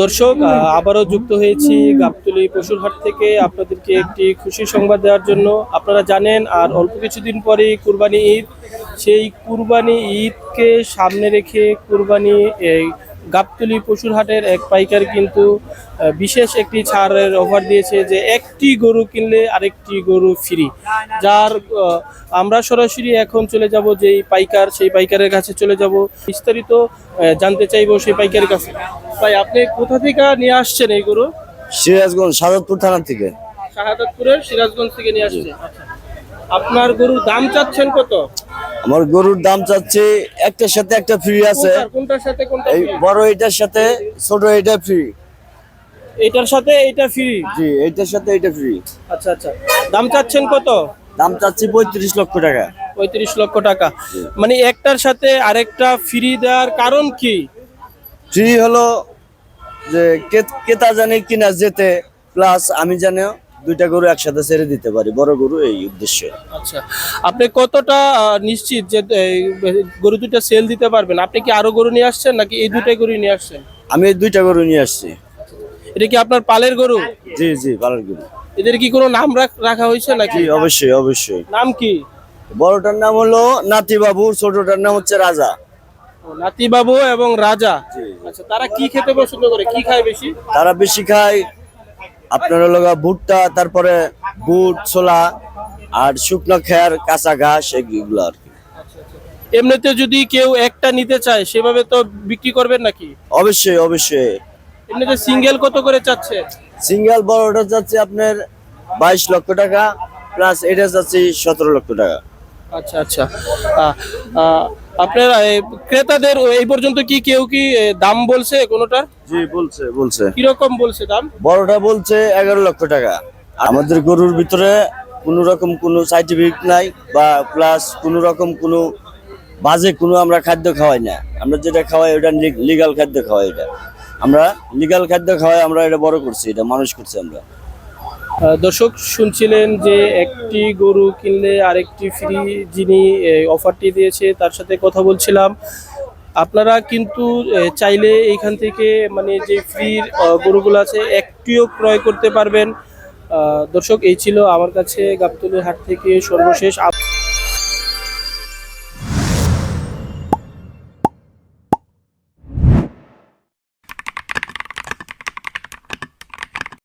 দর্শক আবারও যুক্ত হয়েছি গাবতলি পশুর হাট থেকে আপনাদেরকে একটি খুশি সংবাদ দেওয়ার জন্য। আপনারা জানেন, আর অল্প কিছুদিন পরেই কুরবানি ঈদ। সেই কুরবানি ঈদকে সামনে রেখে কুরবানি গাবতলী পশুরহাটের এক পাইকার কিন্তু বিশেষ একটি ছাড়ের অফার দিয়েছে যে একটি গরু কিনলে আরেকটি গরু ফ্রি যার আমরা সরাসরি এখন চলে যাব যেই পাইকার সেই পাইকারের কাছে চলে যাব। বিস্তারিত জানতে চাইব সেই পাইকারের কাছে। ভাই আপনি কোথা থেকে নিয়ে আসছেন এই গরু? সিরাজগঞ্জ সাদতপুর থানা থেকে। শাহাদাতপুরের সিরাজগঞ্জ থেকে নিয়ে আসছেন। আচ্ছা। আপনার গরুর দাম চাচ্ছেন কত? আমার গরুর দাম চাচ্ছি একটার সাথে একটা ফ্রি আছে। কোনটার- কোনটার সাথে কোনটা এই বড় এটার সাথে ছোট এটা ফ্রি এটার সাথে এটা ফ্রি জি এইটার সাথে এটা ফ্রি আচ্ছা আচ্ছা। দাম চাচ্ছেন কত? দাম চাচ্ছি পঁয়ত্রিশ লক্ষ টাকা। পঁয়ত্রিশ লক্ষ টাকা। মানে একটার সাথে আরেকটা ফ্রি দেওয়ার কারণ কি? ফ্রি হলো যে কে- ক্রেতা জানে কিনা যেতে প্লাস আমি জানি দুইটা গরু একসাথে ছেড়ে দিতে পারি বড় গরু এই উদ্দেশ্যে। আচ্ছা আপনি কতটা নিশ্চিত যে গরু দুটো সেল দিতে পারবেন? আপনি কি আরও গরু নিয়ে আসছেন নাকি এই দুটাই গরু নিয়ে আসছেন? আমি এই দুইটা গরু নিয়ে আসছি। এটা কি আপনার পালের গরু? জি জি পালের গরু। এদের কি কোনো নাম রাখ- হয়েছে নাকি? অবশ্যই অবশ্যই। নাম কি? বড়টার নাম হলো নাতি বাবু ছোটটার নাম হচ্ছে রাজা। ও, নাতিবাবু এবং রাজা। আচ্ছা তারা কি খেতে পছন্দ করে? কি খায় বেশি? তারা বেশি খায় আপনার গা ভুট্টা তারপরে বুট ছোলা আর শুকনো খেয়ার কাঁচা ঘাস এগুলো আর কি। এমনিতে যদি কেউ একটা নিতে চায় সেভাবে তো বিক্রি করবেন নাকি? অবশ্যই অবশ্যই। এমনিতে সিঙ্গেল কত করে চাচ্ছে? সিঙ্গেল বড়টা যাচ্ছে আপনার বাইশ লক্ষ টাকা প্লাস এটা যাচ্ছে সতেরো লক্ষ টাকা। আচ্ছা আচ্ছা। আপনার ক্রেতাদের এই পর্যন্ত কি কেউ কি দাম বলছে কোনোটার? জি বলছে বলছে। কীরকম বলছে দাম? বড়টা বলছে এগারো লক্ষ টাকা। আমাদের গরুর ভিতরে কোনো রকম কোনো সার্টিফিকেট নাই বা প্লাস কোনো রকম কোনো বাজে কোনো আমরা খাদ্য খাওয়াই না। আমরা যেটা খাওয়াই ওটা লিগাল খাদ্য খাওয়াই এটা। আমরা লিগাল খাদ্য খাওয়াই আমরা এটা বড় করছি এটা মানুষ করছি আমরা। দর্শক, শুনছিলেন যে একটি গরু কিনলে আরেকটি ফ্রি যিনি অফারটি দিয়েছে, তার সাথে কথা বলছিলাম। আপনারা কিন্তু চাইলে এইখান থেকে মানে যে ফ্রির গরুগুলো আছে, একটিও ক্রয় করতে পারবেন। দর্শক, এই ছিল আমার কাছে গাবতলী হাট থেকে সর্বশেষ আপ-